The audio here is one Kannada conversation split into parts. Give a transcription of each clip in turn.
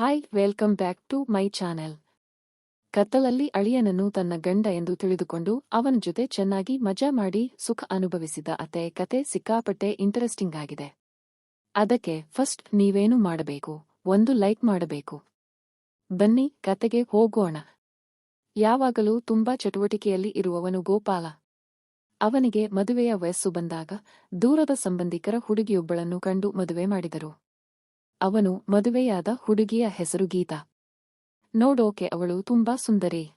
Hi welcome back to my channel ಕತ್ತಲಲ್ಲಿ ಅಳಿಯನನ್ನು ತನ್ನ ಗಂಡ ಎಂದು ತಿಳಿದುಕೊಂಡು ಅವನ ಜೊತೆ ಚೆನ್ನಾಗಿ ಮಜಾ ಮಾಡಿ ಸುಖ ಅನುಭವಿಸಿದ ಅತ್ತೆ ಕತೆ ಸಿಕ್ಕಾಪಟ್ಟೆ ಇಂಟರೆಸ್ಟಿಂಗ್ ಆಗಿದೆ. ಅದಕ್ಕೆ ಫಸ್ಟ್ ನೀವೇನು ಮಾಡಬೇಕು? ಒಂದು ಲೈಕ್ ಮಾಡಬೇಕು. ಬನ್ನಿ, ಕತೆಗೆ ಹೋಗೋಣ. ಯಾವಾಗಲೂ ತುಂಬಾ ಚಟುವಟಿಕೆಯಲ್ಲಿ ಇರುವವನು ಗೋಪಾಲ. ಅವನಿಗೆ ಮದುವೆಯ ವಯಸ್ಸು ಬಂದಾಗ ದೂರದ ಸಂಬಂಧಿಕರ ಹುಡುಗಿಯೊಬ್ಬಳನ್ನು ಕಂಡು ಮದುವೆ ಮಾಡಿದರು. ಅವನು ಮದುವೆಯಾದ ಹುಡುಗಿಯ ಹೆಸರು ಗೀತಾ. ನೋಡೋಕೆ ಅವಳು ತುಂಬಾ ಸುಂದರಿ.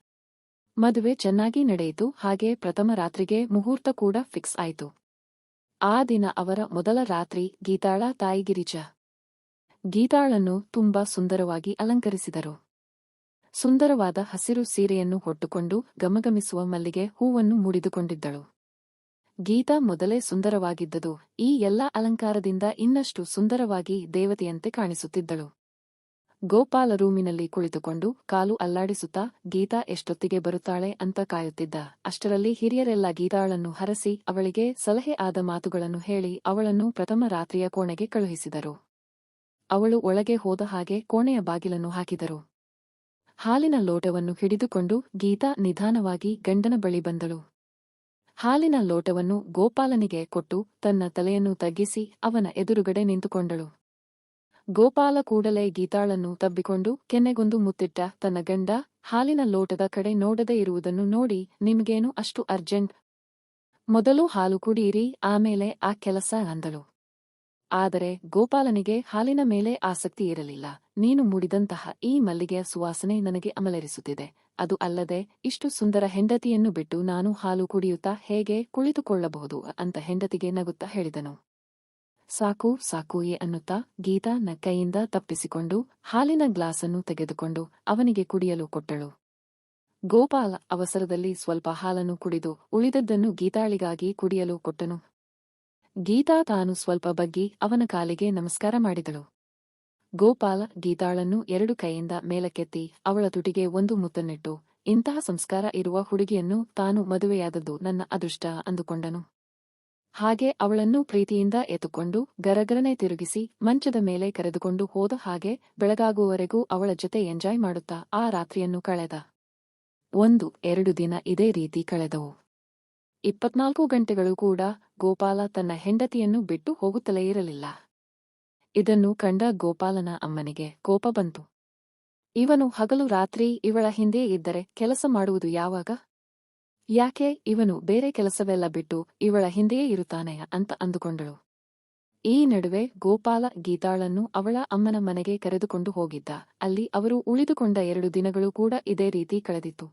ಮದುವೆ ಚೆನ್ನಾಗಿ ನಡೆಯಿತು, ಹಾಗೆ ಪ್ರಥಮ ರಾತ್ರಿಗೆ ಮುಹೂರ್ತ ಕೂಡ ಫಿಕ್ಸ್ ಆಯಿತು. ಆ ದಿನ ಅವರ ಮೊದಲ ರಾತ್ರಿ ಗೀತಾಳ ತಾಯಿ ಗಿರಿಜ ಗೀತಾಳನ್ನು ತುಂಬಾ ಸುಂದರವಾಗಿ ಅಲಂಕರಿಸಿದರು. ಸುಂದರವಾದ ಹಸಿರು ಸೀರೆಯನ್ನು ಹೊಟ್ಟುಕೊಂಡು ಗಮಗಮಿಸುವ ಮಲ್ಲಿಗೆ ಹೂವನ್ನು ಮುಡಿದುಕೊಂಡಿದ್ದಳು. ಗೀತಾ ಮೊದಲೇ ಸುಂದರವಾಗಿದ್ದದು. ಈ ಎಲ್ಲಾ ಅಲಂಕಾರದಿಂದ ಇನ್ನಷ್ಟು ಸುಂದರವಾಗಿ ದೇವತೆಯಂತೆ ಕಾಣಿಸುತ್ತಿದ್ದಳು. ಗೋಪಾಲ ರೂಮಿನಲ್ಲಿ ಕುಳಿತುಕೊಂಡು ಕಾಲು ಅಲ್ಲಾಡಿಸುತ್ತಾ, ಗೀತಾ ಎಷ್ಟೊತ್ತಿಗೆ ಬರುತ್ತಾಳೆ ಅಂತ ಕಾಯುತ್ತಿದ್ದ. ಅಷ್ಟರಲ್ಲಿ ಹಿರಿಯರೆಲ್ಲ ಗೀತಾಳನ್ನು ಹರಸಿ, ಅವಳಿಗೆ ಸಲಹೆ ಆದ ಮಾತುಗಳನ್ನು ಹೇಳಿ ಅವಳನ್ನು ಪ್ರಥಮ ರಾತ್ರಿಯ ಕೋಣೆಗೆ ಕಳುಹಿಸಿದರು. ಅವಳು ಒಳಗೆ ಹೋದ ಹಾಗೆ ಕೋಣೆಯ ಬಾಗಿಲನ್ನು ಹಾಕಿದರು. ಹಾಲಿನ ಲೋಟವನ್ನು ಹಿಡಿದುಕೊಂಡು ಗೀತಾ ನಿಧಾನವಾಗಿ ಗಂಡನ ಬಳಿ ಬಂದಳು. ಹಾಲಿನ ಲೋಟವನ್ನು ಗೋಪಾಲನಿಗೆ ಕೊಟ್ಟು ತನ್ನ ತಲೆಯನ್ನು ತಗ್ಗಿಸಿ ಅವನ ಎದುರುಗಡೆ ನಿಂತುಕೊಂಡಳು. ಗೋಪಾಲ ಕೂಡಲೇ ಗೀತಾಳನ್ನು ತಬ್ಬಿಕೊಂಡು ಕೆನ್ನೆಗೊಂದು ಮುತ್ತಿಟ್ಟ ತನ್ನ ಗಂಡ ಹಾಲಿನ ಲೋಟದ ಕಡೆ ನೋಡದೇ ಇರುವುದನ್ನು ನೋಡಿ ನಿಮ್ಗೇನು ಅಷ್ಟು ಅರ್ಜೆಂಟ್? ಮೊದಲು ಹಾಲು ಕುಡಿಯಿರಿ, ಆಮೇಲೆ ಆ ಕೆಲಸ ಅಂದಳು. ಆದರೆ ಗೋಪಾಲನಿಗೆ ಹಾಲಿನ ಮೇಲೆ ಆಸಕ್ತಿ ಇರಲಿಲ್ಲ. ನೀನು ಮುಡಿದಂತಹ ಈ ಮಲ್ಲಿಗೆಯ ಸುವಾಸನೆ ನನಗೆ ಅಮಲರಿಸುತ್ತಿದೆ. ಅದು ಅಲ್ಲದೆ, ಇಷ್ಟು ಸುಂದರ ಹೆಂಡತಿಯನ್ನು ಬಿಟ್ಟು ನಾನು ಹಾಲು ಕುಡಿಯುತ್ತಾ ಹೇಗೆ ಕುಳಿತುಕೊಳ್ಳಬಹುದು ಅಂತ ಹೆಂಡತಿಗೆ ನಗುತ್ತಾ ಹೇಳಿದನು. ಸಾಕು ಸಾಕು ಅನ್ನುತ್ತಾ ಗೀತಾ ನ ಕೈಯಿಂದ ತಪ್ಪಿಸಿಕೊಂಡು ಹಾಲಿನ ಗ್ಲಾಸನ್ನು ತೆಗೆದುಕೊಂಡು ಅವನಿಗೆ ಕುಡಿಯಲು ಕೊಟ್ಟಳು. ಗೋಪಾಲ ಅವಸರದಲ್ಲಿ ಸ್ವಲ್ಪ ಹಾಲನ್ನು ಕುಡಿದು ಉಳಿದದ್ದನ್ನು ಗೀತಾಳಿಗಾಗಿ ಕುಡಿಯಲು ಕೊಟ್ಟನು. ಗೀತಾ ತಾನು ಸ್ವಲ್ಪ ಬಗ್ಗಿ ಅವನ ಕಾಲಿಗೆ ನಮಸ್ಕಾರ ಮಾಡಿದಳು. ಗೋಪಾಲ ಗೀತಾಳನ್ನು ಎರಡು ಕೈಯಿಂದ ಮೇಲಕ್ಕೆತ್ತಿ ಅವಳ ತುಟಿಗೆ ಒಂದು ಮುತ್ತನ್ನಿಟ್ಟು, ಇಂತಹ ಸಂಸ್ಕಾರ ಇರುವ ಹುಡುಗಿಯನ್ನು ತಾನು ಮದುವೆಯಾದದ್ದು ನನ್ನ ಅದೃಷ್ಟ ಅಂದುಕೊಂಡನು. ಹಾಗೆ ಅವಳನ್ನು ಪ್ರೀತಿಯಿಂದ ಎತ್ತುಕೊಂಡು ಗರಗರನೆ ತಿರುಗಿಸಿ ಮಂಚದ ಮೇಲೆ ಕರೆದುಕೊಂಡು ಹೋದ ಹಾಗೆ ಬೆಳಗಾಗುವವರೆಗೂ ಅವಳ ಜೊತೆ ಎಂಜಾಯ್ ಮಾಡುತ್ತಾ ಆ ರಾತ್ರಿಯನ್ನು ಕಳೆದ. ಒಂದು, ಎರಡು ದಿನ ಇದೇ ರೀತಿ ಕಳೆದವು. ಇಪ್ಪತ್ನಾಲ್ಕು ಗಂಟೆಗಳು ಕೂಡ ಗೋಪಾಲ ತನ್ನ ಹೆಂಡತಿಯನ್ನು ಬಿಟ್ಟು ಹೋಗುತ್ತಲೇ ಇರಲಿಲ್ಲ. ಇದನ್ನು ಕಂಡ ಗೋಪಾಲನ ಅಮ್ಮನಿಗೆ ಕೋಪ ಬಂತು. ಇವನು ಹಗಲು ರಾತ್ರಿ ಇವಳ ಹಿಂದೆ ಇದ್ದರೆ ಕೆಲಸ ಮಾಡುವುದು ಯಾವಾಗ? ಯಾಕೆ ಇವನು ಬೇರೆ ಕೆಲಸವೆಲ್ಲ ಬಿಟ್ಟು ಇವಳ ಹಿಂದೆಯೇ ಇರುತ್ತಾನೆ ಅಂತ ಅಂದುಕೊಂಡಳು. ಈ ನಡುವೆ ಗೋಪಾಲ ಗೀತಾಳನ್ನು ಅವಳ ಅಮ್ಮನ ಮನೆಗೆ ಕರೆದುಕೊಂಡು ಹೋಗಿದ್ದ. ಅಲ್ಲಿ ಅವರು ಉಳಿದುಕೊಂಡ ಎರಡು ದಿನಗಳು ಕೂಡ ಇದೇ ರೀತಿ ಕಳೆದಿತ್ತು.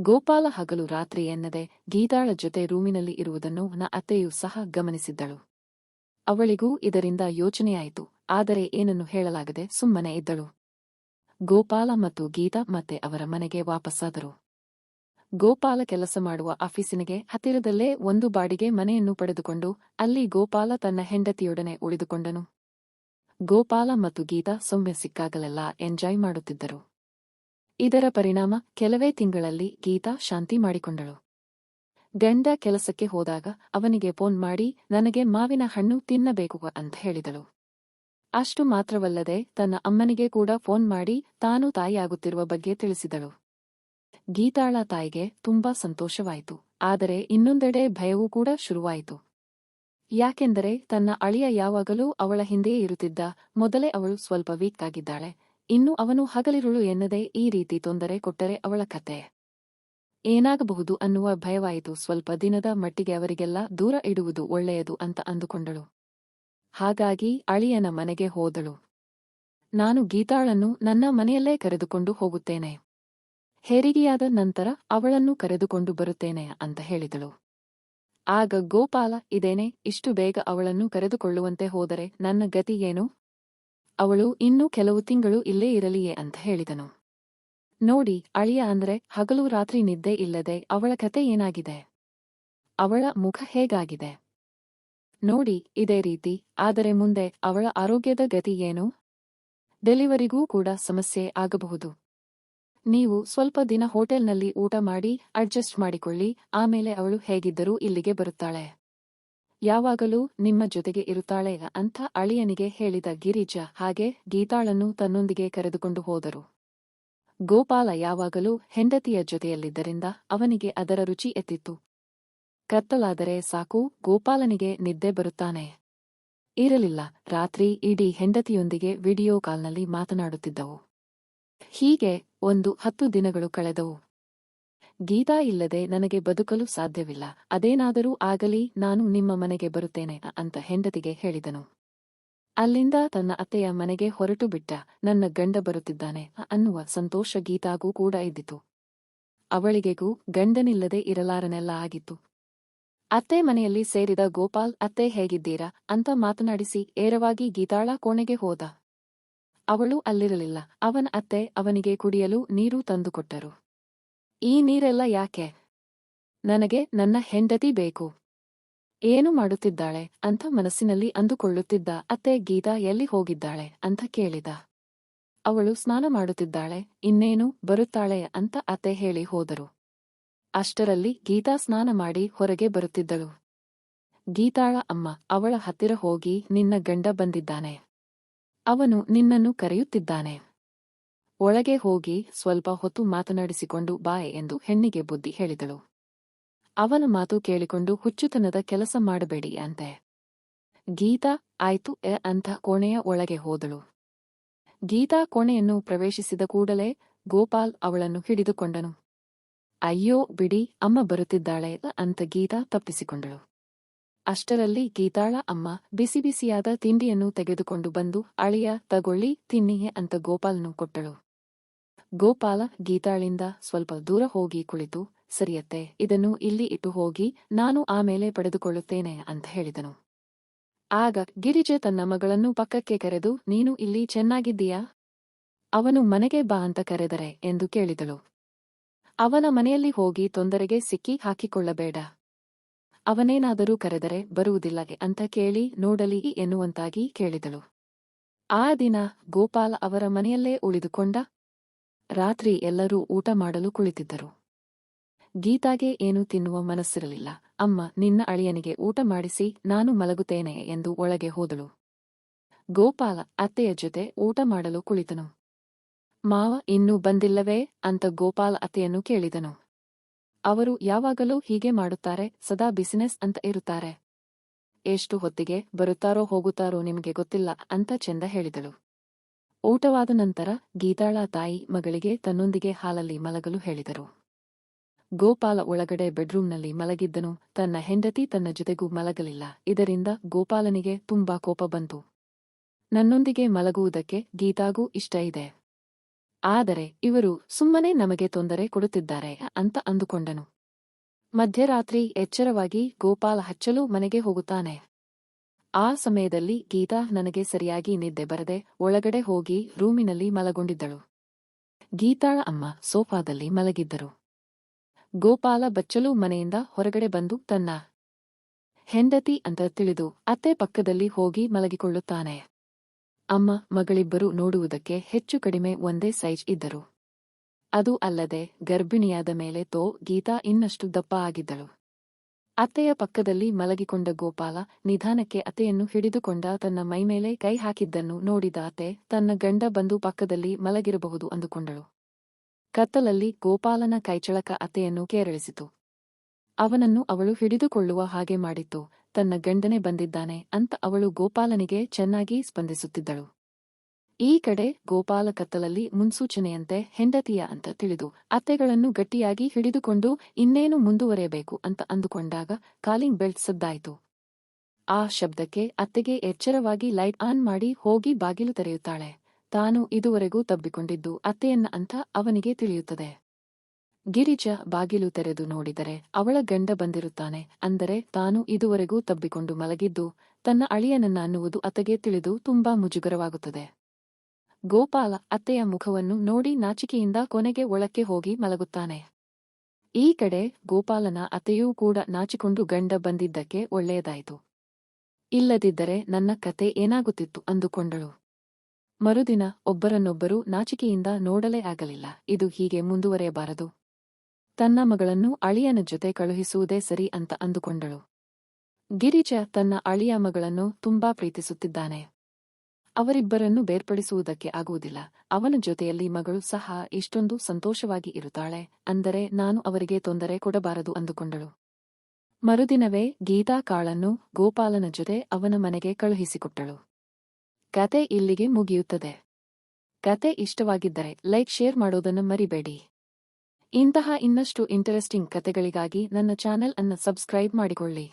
ಗೋಪಾಲ ಹಗಲು ರಾತ್ರಿ ಎನ್ನದೆ ಗೀತಾಳ ಜೊತೆ ರೂಮಿನಲ್ಲಿ ಇರುವುದನ್ನು ನ ಅತ್ತೆಯೂ ಸಹ ಗಮನಿಸಿದ್ದಳು. ಅವಳಿಗೂ ಇದರಿಂದ ಯೋಚನೆಯಾಯಿತು. ಆದರೆ ಏನನ್ನು ಹೇಳಲಾಗದೆ ಸುಮ್ಮನೆ ಇದ್ದಳು. ಗೋಪಾಲ ಮತ್ತು ಗೀತಾ ಮತ್ತೆ ಅವರ ಮನೆಗೆ ವಾಪಸ್ಸಾದರು. ಗೋಪಾಲ ಕೆಲಸ ಮಾಡುವ ಆಫೀಸಿನಿಗೆ ಹತ್ತಿರದಲ್ಲೇ ಒಂದು ಬಾಡಿಗೆ ಮನೆಯನ್ನು ಪಡೆದುಕೊಂಡು ಅಲ್ಲಿ ಗೋಪಾಲ ತನ್ನ ಹೆಂಡತಿಯೊಡನೆ ಉಳಿದುಕೊಂಡನು. ಗೋಪಾಲ ಮತ್ತು ಗೀತಾ ಸೊಮ್ಮೆ ಸಿಕ್ಕಾಗಲೆಲ್ಲ ಎಂಜಾಯ್ ಮಾಡುತ್ತಿದ್ದರು. ಇದರ ಪರಿಣಾಮ ಕೆಲವೇ ತಿಂಗಳಲ್ಲಿ ಗೀತಾ ಶಾಂತಿ ಮಾಡಿಕೊಂಡಳು. ಗಂಡ ಕೆಲಸಕ್ಕೆ ಹೋದಾಗ ಅವನಿಗೆ ಫೋನ್ ಮಾಡಿ, ನನಗೆ ಮಾವಿನ ಹಣ್ಣು ತಿನ್ನಬೇಕು ಅಂತ ಹೇಳಿದಳು. ಅಷ್ಟು ಮಾತ್ರವಲ್ಲದೆ ತನ್ನ ಅಮ್ಮನಿಗೆ ಕೂಡ ಫೋನ್ ಮಾಡಿ ತಾನು ತಾಯಿಯಾಗುತ್ತಿರುವ ಬಗ್ಗೆ ತಿಳಿಸಿದಳು. ಗೀತಾಳ ತಾಯಿಗೆ ತುಂಬಾ ಸಂತೋಷವಾಯಿತು, ಆದರೆ ಇನ್ನೊಂದೆಡೆ ಭಯವೂ ಕೂಡ ಶುರುವಾಯಿತು. ಯಾಕೆಂದರೆ ತನ್ನ ಅಳಿಯ ಯಾವಾಗಲೂ ಅವಳ ಹಿಂದೆಯೇ ಇರುತ್ತಿದ್ದ, ಮೊದಲೇ ಅವಳು ಸ್ವಲ್ಪ ವೀಕ್ ಆಗಿದ್ದಾಳೆ ಇನ್ನು ಅವನು ಹಗಲಿರುಳು ಎನ್ನದೇ ಈ ರೀತಿ ತೊಂದರೆ ಕೊಟ್ಟರೆ ಅವಳ ಕತೆ. ಏನಾಗಬಹುದು ಅನ್ನುವ ಭಯವಾಯಿತು. ಸ್ವಲ್ಪ ದಿನದ ಮಟ್ಟಿಗೆ ಅವರಿಗೆಲ್ಲ ದೂರ ಇಡುವುದು ಒಳ್ಳೆಯದು ಅಂತ ಅಂದುಕೊಂಡಳು. ಹಾಗಾಗಿ ಅಳಿಯನ ಮನೆಗೆ ಹೋದಳು. ನಾನು ಗೀತಾಳನ್ನು ನನ್ನ ಮನೆಯಲ್ಲೇ ಕರೆದುಕೊಂಡು ಹೋಗುತ್ತೇನೆ. ಹೆರಿಗೆಯಾದ ನಂತರ ಅವಳನ್ನು ಕರೆದುಕೊಂಡು ಬರುತ್ತೇನೆ ಅಂತ ಹೇಳಿದಳು. ಆಗ ಗೋಪಾಲ, ಇದೇನೆ, ಇಷ್ಟು ಬೇಗ ಅವಳನ್ನು ಕರೆದುಕೊಳ್ಳುವಂತೆ ಹೋದರೆ ನನ್ನ ಗತಿ ಏನು? ಅವಳು ಇನ್ನೂ ಕೆಲವು ತಿಂಗಳು ಇಲ್ಲೇ ಇರಲಿಯೇ ಅಂತ ಹೇಳಿದನು. ನೋಡಿ, ಅಳಿಯ ಅಂದ್ರೆ ಹಗಲು ರಾತ್ರಿ ನಿದ್ದೆ ಇಲ್ಲದೆ ಅವಳ ಕತೆ ಏನಾಗಿದೆ? ಅವಳ ಮುಖ ಹೇಗಾಗಿದೆ? ನೋಡಿ, ಇದೇ ರೀತಿ, ಆದರೆ ಮುಂದೆ ಅವಳ ಆರೋಗ್ಯದ ಗತಿ ಏನು? ಡೆಲಿವರಿಗೂ ಕೂಡ ಸಮಸ್ಯೆ ಆಗಬಹುದು. ನೀವು ಸ್ವಲ್ಪ ದಿನ ಹೋಟೆಲ್ನಲ್ಲಿ ಊಟ ಮಾಡಿ, ಅಡ್ಜಸ್ಟ್ ಮಾಡಿಕೊಳ್ಳಿ, ಆಮೇಲೆ ಅವಳು ಹೇಗಿದ್ದರೂ ಇಲ್ಲಿಗೆ ಬರುತ್ತಾಳೆ. ಯಾವಾಗಲೂ ನಿಮ್ಮ ಜೊತೆಗೆ ಇರುತ್ತಾಳೆ ಅಂತ ಅಳಿಯನಿಗೆ ಹೇಳಿದ ಗಿರಿಜ, ಹಾಗೆ ಗೀತಾಳನ್ನು ತನ್ನೊಂದಿಗೆ ಕರೆದುಕೊಂಡು ಹೋದರು. ಗೋಪಾಲ ಯಾವಾಗಲೂ ಹೆಂಡತಿಯ ಜೊತೆಯಲ್ಲಿದ್ದರಿಂದ ಅವನಿಗೆ ಅದರ ರುಚಿ ಎತ್ತಿತ್ತು. ಕತ್ತಲಾದರೆ ಸಾಕು, ಗೋಪಾಲನಿಗೆ ನಿದ್ದೆ ಬರುತ್ತಾನೆ. ಇರಲಿಲ್ಲ, ರಾತ್ರಿ ಇಡೀ ಹೆಂಡತಿಯೊಂದಿಗೆ ವಿಡಿಯೋ ಕಾಲ್ನಲ್ಲಿ ಮಾತನಾಡುತ್ತಿದ್ದವು. ಹೀಗೆ ಒಂದು ಹತ್ತು ದಿನಗಳು ಕಳೆದವು. ಗೀತಾ ಇಲ್ಲದೆ ನನಗೆ ಬದುಕಲು ಸಾಧ್ಯವಿಲ್ಲ, ಅದೇನಾದರೂ ಆಗಲಿ ನಾನು ನಿಮ್ಮ ಮನೆಗೆ ಬರುತ್ತೇನೆ ಅಂತ ಹೆಂಡತಿಗೆ ಹೇಳಿದನು. ಅಲ್ಲಿಂದ ತನ್ನ ಅತ್ತೆಯ ಮನೆಗೆ ಹೊರಟು ಬಿಟ್ಟ. ನನ್ನ ಗಂಡ ಬರುತ್ತಿದ್ದಾನೆ. ಅನ್ನುವ ಸಂತೋಷ ಗೀತಾಗೂ ಕೂಡ ಇದ್ದಿತು. ಅವಳಿಗೆಗೂ ಗಂಡನಿಲ್ಲದೆ ಇರಲಾರನೆಲ್ಲ ಆಗಿತ್ತು. ಅತ್ತೆ ಮನೆಯಲ್ಲಿ ಸೇರಿದ ಗೋಪಾಲ್, ಅತ್ತೆ ಹೇಗಿದ್ದೀರಾ ಅಂತ ಮಾತನಾಡಿಸಿ ಏರವಾಗಿ ಗೀತಾಳ ಕೋಣೆಗೆ ಹೋದ. ಅವಳು ಅಲ್ಲಿರಲಿಲ್ಲ. ಅವನ ಅತ್ತೆ ಅವನಿಗೆ ಕುಡಿಯಲು ನೀರು ತಂದುಕೊಟ್ಟರು ಈ ನೀರೆಲ್ಲ ಯಾಕೆ? ನನಗೆ ನನ್ನ ಹೆಂಡತಿ ಬೇಕು. ಏನು ಮಾಡುತ್ತಿದ್ದಾಳೆ ಅಂತ ಮನಸ್ಸಿನಲ್ಲಿ ಅಂದುಕೊಳ್ಳುತ್ತಿದ್ದ ಅತ್ತೆ ಗೀತಾ ಎಲ್ಲಿ ಹೋಗಿದ್ದಾಳೆ ಅಂತ ಕೇಳಿದ. ಅವಳು ಸ್ನಾನ ಮಾಡುತ್ತಿದ್ದಾಳೆ, ಇನ್ನೇನು ಬರುತ್ತಾಳೆ ಅಂತ ಅತ್ತೆ ಹೇಳಿ ಹೋದರು. ಅಷ್ಟರಲ್ಲಿ ಗೀತಾ ಸ್ನಾನ ಮಾಡಿ ಹೊರಗೆ ಬರುತ್ತಿದ್ದಳು. ಗೀತಾಳ ಅಮ್ಮ, ಅವಳ ಹತ್ತಿರ ಹೋಗಿ ನಿನ್ನ ಗಂಡ ಬಂದಿದ್ದಾನೆ. ಅವನು ನಿನ್ನನ್ನು ಕರೆಯುತ್ತಿದ್ದಾನೆ. ಒಳಗೆ ಹೋಗಿ ಸ್ವಲ್ಪ ಹೊತ್ತು ಮಾತನಾಡಿಸಿಕೊಂಡು ಬಾಯ್ ಎಂದು ಹೆಣ್ಣಿಗೆ ಬುದ್ಧಿ ಹೇಳಿದಳು. ಅವನ ಮಾತು ಕೇಳಿಕೊಂಡು ಹುಚ್ಚುತನದ ಕೆಲಸ ಮಾಡಬೇಡಿ ಅಂತೆ. ಗೀತಾ, ಆಯ್ತು, ಎ ಅಂತ ಕೋಣೆಯ ಒಳಗೆ ಹೋದಳು. ಗೀತಾ ಕೋಣೆಯನ್ನು ಪ್ರವೇಶಿಸಿದ ಕೂಡಲೇ ಗೋಪಾಲ್ ಅವಳನ್ನು ಹಿಡಿದುಕೊಂಡನು. ಅಯ್ಯೋ, ಬಿಡಿ, ಅಮ್ಮ ಬರುತ್ತಿದ್ದಾಳೆ ಅಂತ ಗೀತಾ ತಪ್ಪಿಸಿಕೊಂಡಳು. ಅಷ್ಟರಲ್ಲಿ ಗೀತಾಳ ಅಮ್ಮ ಬಿಸಿ ಬಿಸಿಯಾದ ತಿಂಡಿಯನ್ನು ತೆಗೆದುಕೊಂಡು ಬಂದು ಅಳಿಯ, ತಗೊಳ್ಳಿ, ತಿನ್ನಿಯೇ ಅಂತ ಗೋಪಾಲ್ನು ಕೊಟ್ಟಳು. ಗೋಪಾಲ ಗೀತಾಳಿಂದ ಸ್ವಲ್ಪ ದೂರ ಹೋಗಿ ಕುಳಿತು, ಸರಿಯತ್ತೆ, ಇದನ್ನು ಇಲ್ಲಿ ಇಟ್ಟು ಹೋಗಿ, ನಾನು ಆಮೇಲೆ ಪಡೆದುಕೊಳ್ಳುತ್ತೇನೆ ಅಂತ ಹೇಳಿದನು. ಆಗ ಗಿರಿಜೆ ತನ್ನ ಮಗಳನ್ನು ಪಕ್ಕಕ್ಕೆ ಕರೆದು, ನೀನು ಇಲ್ಲಿ ಚೆನ್ನಾಗಿದ್ದೀಯಾ? ಅವನು ಮನೆಗೆ ಬಾ ಅಂತ ಕರೆದರೆ ಎಂದು ಕೇಳಿದಳು. ಅವನ ಮನೆಯಲ್ಲಿ ಹೋಗಿ ತೊಂದರೆಗೆ ಸಿಕ್ಕಿ ಹಾಕಿಕೊಳ್ಳಬೇಡ. ಅವನೇನಾದರೂ ಕರೆದರೆ ಬರುವುದಿಲ್ಲ ಅಂತ ಕೇಳಿ, ನೋಡಲಿ ಎನ್ನುವಂತಾಗಿ ಕೇಳಿದಳು. ಆ ದಿನ ಗೋಪಾಲ ಅವರ ಮನೆಯಲ್ಲೇ ಉಳಿದುಕೊಂಡ ರಾತ್ರಿ ಎಲ್ಲರೂ ಊಟ ಮಾಡಲು ಕುಳಿತಿದ್ದರು. ಗೀತಾಗೆ ಏನು ತಿನ್ನುವ ಮನಸ್ಸಿರಲಿಲ್ಲ. ಅಮ್ಮ, ನಿನ್ನ ಅಳಿಯನಿಗೆ ಊಟ ಮಾಡಿಸಿ, ನಾನು ಮಲಗುತ್ತೇನೆ ಎಂದು ಒಳಗೆ ಹೋದಳು. ಗೋಪಾಲ ಅತ್ತೆಯ ಜೊತೆ ಊಟ ಮಾಡಲು ಕುಳಿತನು. ಮಾವ, ಇನ್ನೂ ಬಂದಿಲ್ಲವೇ? ಅಂತ ಗೋಪಾಲ ಅತ್ತೆಯನ್ನು ಕೇಳಿದನು. ಅವರು, ಯಾವಾಗಲೂ ಹೀಗೆ ಮಾಡುತ್ತಾರೆ, ಸದಾ ಬಿಸಿನೆಸ್ ಅಂತ ಇರುತ್ತಾರೆ. ಎಷ್ಟು ಹೊತ್ತಿಗೆ ಬರುತ್ತಾರೋ ಹೋಗುತ್ತಾರೋ ನಿಮಗೆ ಗೊತ್ತಿಲ್ಲ, ಅಂತ ಚೆಂದ ಹೇಳಿದಳು. ಊಟವಾದ ನಂತರ ಗೀತಾಳ ತಾಯಿ ಮಗಳಿಗೆ ತನ್ನೊಂದಿಗೆ ಹಾಲಲ್ಲಿ ಮಲಗಲು ಹೇಳಿದರು. ಗೋಪಾಲ ಒಳಗಡೆ ಬೆಡ್ರೂಮ್ನಲ್ಲಿ ಮಲಗಿದ್ದನು. ತನ್ನ ಹೆಂಡತಿ ತನ್ನ ಜೊತೆಗೂ ಮಲಗಲಿಲ್ಲ. ಇದರಿಂದ ಗೋಪಾಲನಿಗೆ ತುಂಬಾ ಕೋಪ ಬಂತು. ನನ್ನೊಂದಿಗೆ ಮಲಗುವುದಕ್ಕೆ ಗೀತಾಗೂ ಇಷ್ಟ ಇದೆ. ಆದರೆ ಇವರು ಸುಮ್ಮನೆ ನಮಗೆ ತೊಂದರೆ ಕೊಡುತ್ತಿದ್ದಾರೆ ಅಂತ ಅಂದುಕೊಂಡನು. ಮಧ್ಯರಾತ್ರಿ ಎಚ್ಚರವಾಗಿ ಗೋಪಾಲ ಹಚ್ಚಲು ಮನೆಗೆ ಹೋಗುತ್ತಾನೆ. ಆ ಸಮಯದಲ್ಲಿ ಗೀತಾ ನನಗೆ ಸರಿಯಾಗಿ ನಿದ್ದೆ ಬರದೆ ಒಳಗಡೆ ಹೋಗಿ ರೂಮಿನಲ್ಲಿ ಮಲಗೊಂಡಿದ್ದಳು. ಗೀತಾಳ ಅಮ್ಮ ಸೋಫಾದಲ್ಲಿ ಮಲಗಿದ್ದರು. ಗೋಪಾಲ ಬಚ್ಚಲು ಮನೆಯಿಂದ ಹೊರಗಡೆ ಬಂದು ತನ್ನ ಹೆಂಡತಿ ಅಂತ ತಿಳಿದು ಅತ್ತೆ ಪಕ್ಕದಲ್ಲಿ ಹೋಗಿ ಮಲಗಿಕೊಳ್ಳುತ್ತಾನೆ. ಅಮ್ಮ, ಮಗಳಿಬ್ಬರು ನೋಡುವುದಕ್ಕೆ ಹೆಚ್ಚು ಕಡಿಮೆ ಒಂದೇ ಸೈಜ್ ಇದ್ದರು. ಅದು ಅಲ್ಲದೆ ಗರ್ಭಿಣಿಯಾದ ಮೇಲೆ ತೋ ಗೀತಾ ಇನ್ನಷ್ಟು ದಪ್ಪ ಆಗಿದ್ದಳು. ಅತ್ತೆಯ ಪಕ್ಕದಲ್ಲಿ ಮಲಗಿಕೊಂಡ ಗೋಪಾಲ ನಿಧಾನಕ್ಕೆ ಅತ್ತೆಯನ್ನು ಹಿಡಿದುಕೊಂಡ ತನ್ನ ಮೈಮೇಲೆ ಕೈ ಹಾಕಿದ್ದನ್ನು ನೋಡಿದ ಅತ್ತೆ ತನ್ನ ಗಂಡ ಬಂದು ಪಕ್ಕದಲ್ಲಿ ಮಲಗಿರಬಹುದು ಅಂದುಕೊಂಡಳು. ಕತ್ತಲಲ್ಲಿ ಗೋಪಾಲನ ಕೈಚಳಕ ಅತ್ತೆಯನ್ನು ಕೇರಳಿಸಿತು. ಅವನನ್ನು ಅವಳು ಹಿಡಿದುಕೊಳ್ಳುವ ಹಾಗೆ ಮಾಡಿತ್ತು. ತನ್ನ ಗಂಡನೆ ಬಂದಿದ್ದಾನೆ ಅಂತ ಅವಳು ಗೋಪಾಲನಿಗೆ ಚೆನ್ನಾಗಿ ಸ್ಪಂದಿಸುತ್ತಿದ್ದಳು. ಈ ಕಡೆ ಗೋಪಾಲ ಕತ್ತಲಲ್ಲಿ ಮುನ್ಸೂಚನೆಯಂತೆ ಹೆಂಡತಿಯ ಅಂತ ತಿಳಿದು ಅತ್ತೆಗಳನ್ನು ಗಟ್ಟಿಯಾಗಿ ಹಿಡಿದುಕೊಂಡು ಇನ್ನೇನು ಮುಂದುವರೆಯಬೇಕು ಅಂತ ಅಂದುಕೊಂಡಾಗ ಕಾಲಿಂಗ್ ಬೆಲ್ಟ್ ಸದ್ದಾಯಿತು. ಆ ಶಬ್ದಕ್ಕೆ ಅತ್ತೆಗೆ ಎಚ್ಚರವಾಗಿ ಲೈಟ್ ಆನ್ ಮಾಡಿ ಹೋಗಿ ಬಾಗಿಲು ತೆರೆಯುತ್ತಾಳೆ. ತಾನು ಇದುವರೆಗೂ ತಬ್ಬಿಕೊಂಡಿದ್ದು ಅತ್ತೆಯನ್ನ ಅಂತ ಅವನಿಗೆ ತಿಳಿಯುತ್ತದೆ. ಗಿರಿಜ ಬಾಗಿಲು ತೆರೆದು ನೋಡಿದರೆ ಅವಳ ಗಂಡ ಬಂದಿರುತ್ತಾನೆ ಅಂದರೆ ತಾನು ಇದುವರೆಗೂ ತಬ್ಬಿಕೊಂಡು ಮಲಗಿದ್ದು ತನ್ನ ಅಳಿಯನನ್ನ ಅನ್ನುವುದು ಅತ್ತೆಗೆ ತಿಳಿದು ತುಂಬಾ ಮುಜುಗರವಾಗುತ್ತದೆ. ಗೋಪಾಲ ಅತ್ತೆಯ ಮುಖವನ್ನು ನೋಡಿ ನಾಚಿಕೆಯಿಂದ ಕೊನೆಗೆ ಒಳಕ್ಕೆ ಹೋಗಿ ಮಲಗುತ್ತಾನೆ. ಈ ಕಡೆ ಗೋಪಾಲನ ಅತ್ತೆಯೂ ಕೂಡ ನಾಚಿಕೊಂಡು ಗಂಡ ಬಂದಿದ್ದಕ್ಕೆ ಒಳ್ಳೆಯದಾಯಿತು. ಇಲ್ಲದಿದ್ದರೆ ನನ್ನ ಕತೆ ಏನಾಗುತ್ತಿತ್ತು ಅಂದುಕೊಂಡಳು. ಮರುದಿನ ಒಬ್ಬರನ್ನೊಬ್ಬರು ನಾಚಿಕೆಯಿಂದ ನೋಡಲೇ ಆಗಲಿಲ್ಲ. ಇದು ಹೀಗೆ ಮುಂದುವರೆಯಬಾರದು. ತನ್ನ ಮಗಳನ್ನು ಅಳಿಯನ ಜೊತೆ ಕಳುಹಿಸುವುದೇ ಸರಿ ಅಂತ ಅಂದುಕೊಂಡಳು. ಗಿರಿಜ ತನ್ನ ಅಳಿಯ ಮಗಳನ್ನು ತುಂಬಾ ಪ್ರೀತಿಸುತ್ತಿದ್ದಾನೆ. ಅವರಿಬ್ಬರನ್ನು ಬೇರ್ಪಡಿಸುವುದಕ್ಕೆ ಆಗುವುದಿಲ್ಲ. ಅವನ ಜೊತೆಯಲ್ಲಿ ಮಗಳು ಸಹ ಇಷ್ಟೊಂದು ಸಂತೋಷವಾಗಿ ಇರುತ್ತಾಳೆ. ಅಂದರೆ ನಾನು ಅವರಿಗೆ ತೊಂದರೆ ಕೊಡಬಾರದು ಅಂದುಕೊಂಡಳು. ಮರುದಿನವೇ ಗೀತಾ ಕಾಳನ್ನು ಗೋಪಾಲನ ಜೊತೆ ಅವನ ಮನೆಗೆ ಕಳುಹಿಸಿಕೊಟ್ಟಳು. ಕತೆ ಇಲ್ಲಿಗೆ ಮುಗಿಯುತ್ತದೆ. ಕತೆ ಇಷ್ಟವಾಗಿದ್ದರೆ ಲೈಕ್, ಶೇರ್ ಮಾಡೋದನ್ನು ಮರಿಬೇಡಿ. ಇಂತಹ ಇನ್ನಷ್ಟು ಇಂಟರೆಸ್ಟಿಂಗ್ ಕತೆಗಳಿಗಾಗಿ ನನ್ನ ಚಾನೆಲ್ ಅನ್ನು ಸಬ್ಸ್ಕ್ರೈಬ್ ಮಾಡಿಕೊಳ್ಳಿ.